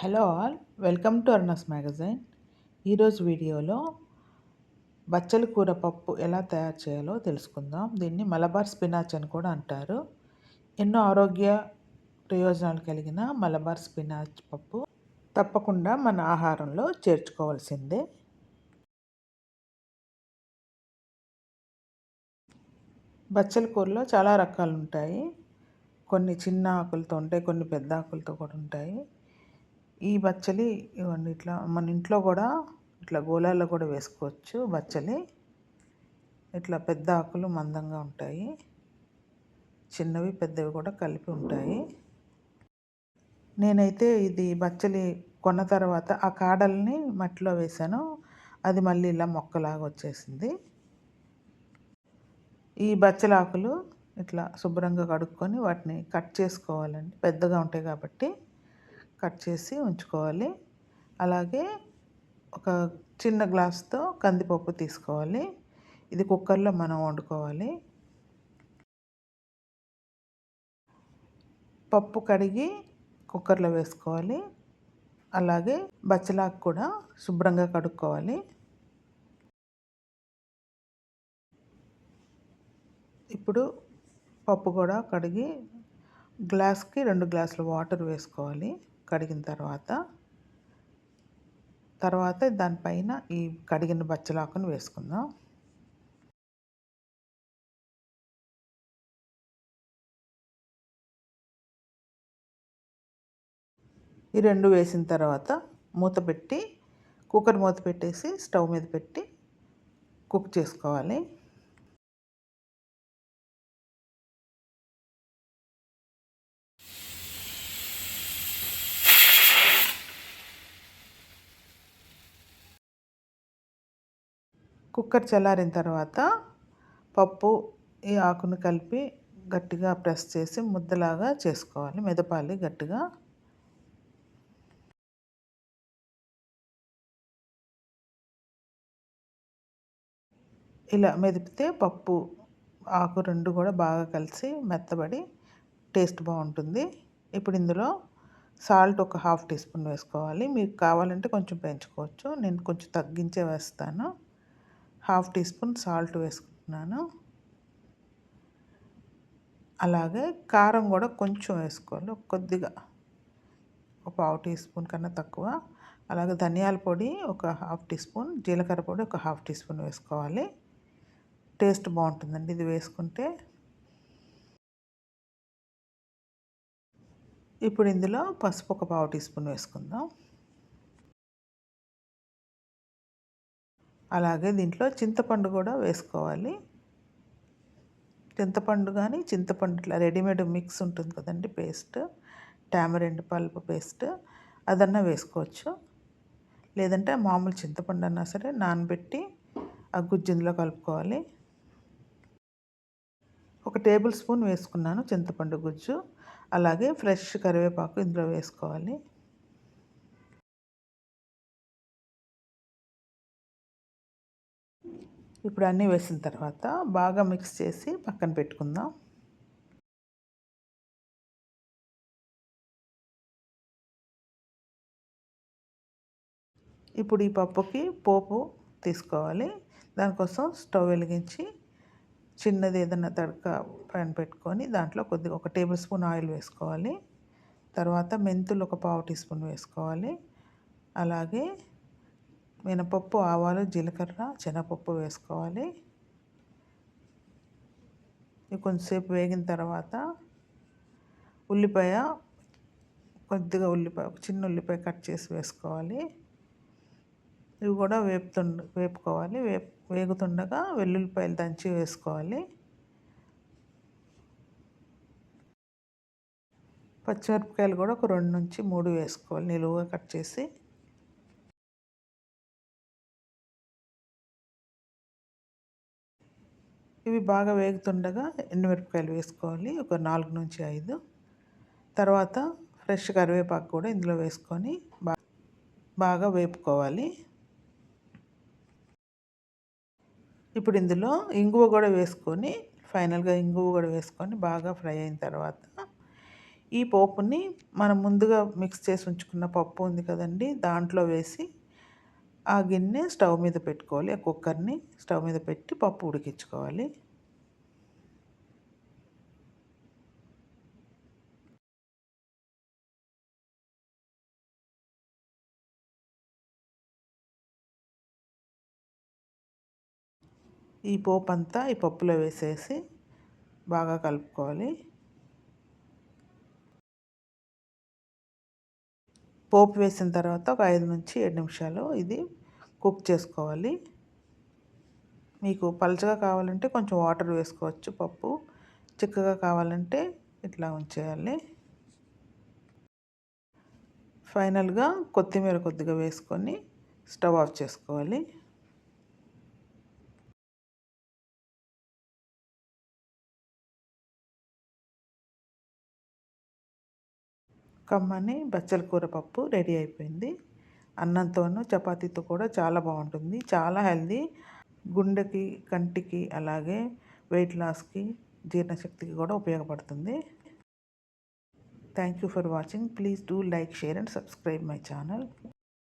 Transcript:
Hello all welcome to అర్నస్ magazine. ఈరోజు వీడియోలో బచ్చల కూర పప్పు ఎలా తయారు చేయాలో తెలుసుకుందాం. దీన్ని మలబార్ స్పినాచ్ అని కూడా అంటారు. ఎన్నో ఆరోగ్య ప్రయోజనాలు కలిగిన మలబార్ స్పినాచ్ పప్పు తప్పకుండా మన ఆహారంలో చేర్చుకోవాల్సిందే. బచ్చల కూరలో చాలా రకాలు ఉంటాయి. కొన్ని చిన్న ఆకులతో ఉంటాయి కొన్ని పెద్ద ఆకులతో కూడా ఉంటాయి. ఈ బచ్చలి ఇవన్నీ ఇట్లా మన ఇంట్లో కూడా ఇట్లా గోళాల్లో కూడా వేసుకోవచ్చు బచ్చలి. ఇట్లా పెద్ద ఆకులు మందంగా ఉంటాయి. చిన్నవి పెద్దవి కూడా కలిపి ఉంటాయి. నేనైతే ఇది బచ్చలి కొన్న తర్వాత ఆ కాడల్ని మట్టిలో వేసాను. అది మళ్ళీ ఇలా మొక్కలాగా వచ్చేసింది. ఈ బచ్చలాకులు ఇట్లా శుభ్రంగా కడుక్కొని వాటిని కట్ చేసుకోవాలండి. పెద్దగా ఉంటాయి కాబట్టి. కట్ చేసి ఉంచుకోవాలి. అలాగే ఒక చిన్న గ్లాస్తో కందిపప్పు తీసుకోవాలి. ఇది కుక్కర్లో మనం వండుకోవాలి. పప్పు కడిగి కుక్కర్లో వేసుకోవాలి. అలాగే బచ్చలాకు కూడా శుభ్రంగా కడుక్కోవాలి. ఇప్పుడు పప్పు కూడా కడిగి గ్లాస్కి రెండు గ్లాసులు వాటర్ వేసుకోవాలి. కడిగిన తర్వాత తర్వాత దానిపైన ఈ కడిగిన బచ్చలాకును వేసుకుందాం. ఈ రెండు వేసిన తర్వాత మూత పెట్టి కుక్కర్ మూత పెట్టేసి స్టవ్ మీద పెట్టి కుక్ చేసుకోవాలి. కుక్కర్ చల్లారిన తర్వాత పప్పు ఈ ఆకును కలిపి గట్టిగా ప్రెస్ చేసి ముద్దలాగా చేసుకోవాలి. మెదపాలి గట్టిగా. ఇలా మెదిపితే పప్పు ఆకు రెండు కూడా బాగా కలిసి మెత్తబడి టేస్ట్ బాగుంటుంది. ఇప్పుడు ఇందులో సాల్ట్ ఒక హాఫ్ టీ స్పూన్ వేసుకోవాలి. మీకు కావాలంటే కొంచెం పెంచుకోవచ్చు. నేను కొంచెం తగ్గించే వేస్తాను. హాఫ్ టీ స్పూన్ సాల్ట్ వేసుకుంటున్నాను అలాగే కారం కూడా కొంచెం వేసుకోవాలి. కొద్దిగా ఒక పావు టీ స్పూన్ కన్నా తక్కువ. అలాగే ధనియాల పొడి ఒక హాఫ్ టీ స్పూన్ జీలకర్ర పొడి ఒక హాఫ్ టీ స్పూన్ వేసుకోవాలి. టేస్ట్ బాగుంటుందండి ఇది వేసుకుంటే. ఇప్పుడు ఇందులో పసుపు ఒక పావు టీ స్పూన్ వేసుకుందాం. అలాగే దీంట్లో చింతపండు కూడా వేసుకోవాలి. చింతపండు కానీ చింతపండు ఇట్లా రెడీమేడ్ మిక్స్ ఉంటుంది కదండి పేస్ట్ టామరెండ్ పల్పు పేస్ట్ అదన్నా వేసుకోవచ్చు. లేదంటే మామూలు చింతపండు అన్నా సరే నానబెట్టి ఆ గుజ్జు ఇందులో కలుపుకోవాలి. ఒక టేబుల్ స్పూన్ వేసుకున్నాను చింతపండు గుజ్జు. అలాగే ఫ్రెష్ కరివేపాకు ఇందులో వేసుకోవాలి. ఇప్పుడు అన్నీ వేసిన తర్వాత బాగా మిక్స్ చేసి పక్కన పెట్టుకుందాం. ఇప్పుడు ఈ పప్పుకి పోపు తీసుకోవాలి. దానికోసం స్టవ్ వెలిగించి చిన్నది ఏదైనా తడక పైన పెట్టుకొని దాంట్లో కొద్దిగా ఒక టేబుల్ స్పూన్ ఆయిల్ వేసుకోవాలి. తర్వాత మెంతులు ఒక పావు టీ స్పూన్ వేసుకోవాలి. అలాగే మినపప్పు ఆవాలు జీలకర్ర శనగపప్పు వేసుకోవాలి. ఇవి కొంచెంసేపు వేగిన తర్వాత ఉల్లిపాయ కొద్దిగా ఉల్లిపాయ ఒక చిన్న ఉల్లిపాయ కట్ చేసి వేసుకోవాలి. ఇవి కూడా వేపుతుండ వేపుకోవాలి. వేపు వేగుతుండగా వెల్లుల్లిపాయలు దంచి వేసుకోవాలి. పచ్చిమిరపకాయలు కూడా ఒక రెండు నుంచి మూడు వేసుకోవాలి. నిలువుగా కట్ చేసి. ఇవి బాగా వేగుతుండగా ఎండుమిరపకాయలు వేసుకోవాలి. ఒక నాలుగు నుంచి ఐదు. తర్వాత ఫ్రెష్ కరివేపాకు కూడా ఇందులో వేసుకొని బాగా వేపుకోవాలి. ఇప్పుడు ఇందులో ఇంగువ కూడా వేసుకొని ఫైనల్గా ఇంగువ కూడా వేసుకొని బాగా ఫ్రై అయిన తర్వాత ఈ పోపుని మనం ముందుగా మిక్స్ చేసి ఉంచుకున్న పప్పు ఉంది కదండి దాంట్లో వేసి ఆ గిన్నె స్టవ్ మీద పెట్టుకోవాలి. ఆ కుక్కర్ని స్టవ్ మీద పెట్టి పప్పు ఉడికించుకోవాలి. ఈ పోపు అంతా ఈ పప్పులో వేసేసి బాగా కలుపుకోవాలి. పోపు వేసిన తర్వాత ఒక ఐదు నుంచి ఏడు నిమిషాలు ఇది కుక్ చేసుకోవాలి. మీకు పలచగా కావాలంటే కొంచెం వాటర్ వేసుకోవచ్చు పప్పు. చిక్కగా కావాలంటే ఇట్లా ఉంచేయాలి. ఫైనల్గా కొత్తిమీర కొద్దిగా వేసుకొని స్టవ్ ఆఫ్ చేసుకోవాలి. కమ్మని బచ్చల కూర పప్పు రెడీ అయిపోయింది. అన్నంతోనూ చపాతీతో కూడా చాలా బాగుంటుంది. చాలా హెల్దీ. గుండెకి కంటికి అలాగే వెయిట్ లాస్కి జీర్ణశక్తికి కూడా ఉపయోగపడుతుంది. Thank you for watching. Please do like share and subscribe my channel.